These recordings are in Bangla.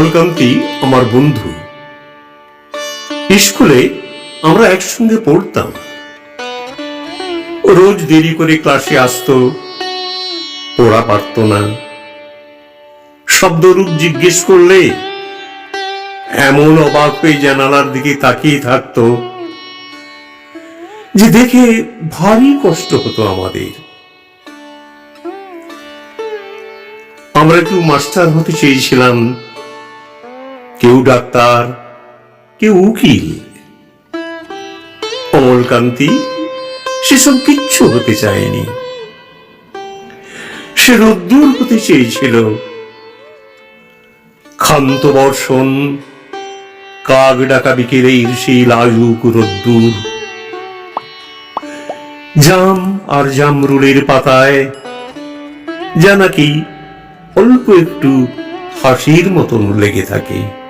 অমলকান্তি আমার বন্ধু। স্কুলে আমরা একসঙ্গে পড়তাম। রোজ দেরি করে ক্লাসে আসতো, পড়া পারত না। শব্দরূপ জিজ্ঞেস করলে এমন অবাক হয়ে জানালার দিকে তাকিয়ে থাকতো যে দেখে ভারী কষ্ট হতো আমাদের। আমরা একটু মাস্টার হতে চেয়েছিলাম। কেউ ডাক্তার, কেউ উকিল। অমলকান্তি সেসব কিচ্ছু হতে চায়নি। সে রোদ্দুর হতে চেয়েছিল। ক্ষান্ত বর্ষণ, কাক ডাকা বিকেলের সেই লাজুক রোদ্দুর। জাম আর জামরুলের পাতায় যা নাকি অল্প একটু হাসির মতন লেগে থাকে।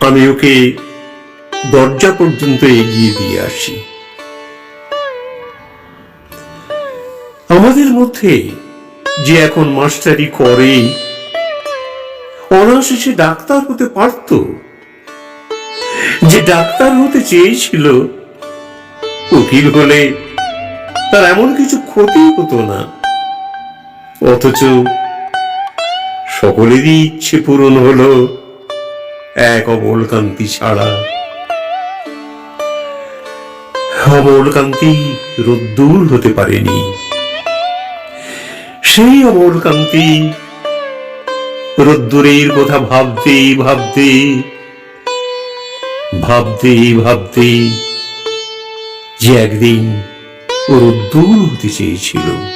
আমি ওকে দরজা পর্যন্ত এগিয়ে দিয়ে আসি। আমাদের মধ্যে যে এখন মাস্টারি করে, অনায়াসে সে ডাক্তার হতে পারত। যে ডাক্তার হতে চেয়েছিল, উকিল হলে তার এমন কিছু ক্ষতি হতো না। অথচ সকলেরই ইচ্ছে পূরণ হলো। এক অমলকান্তি ছাড়া। অমলকান্তি রোদ্দুর হতে পারেনি। সেই অমলকান্তি রোদ্দুরের কথা ভাবতে ভাবতে ভাবতে ভাবতে যে একদিন রোদ্দুর হতে চেয়েছিল।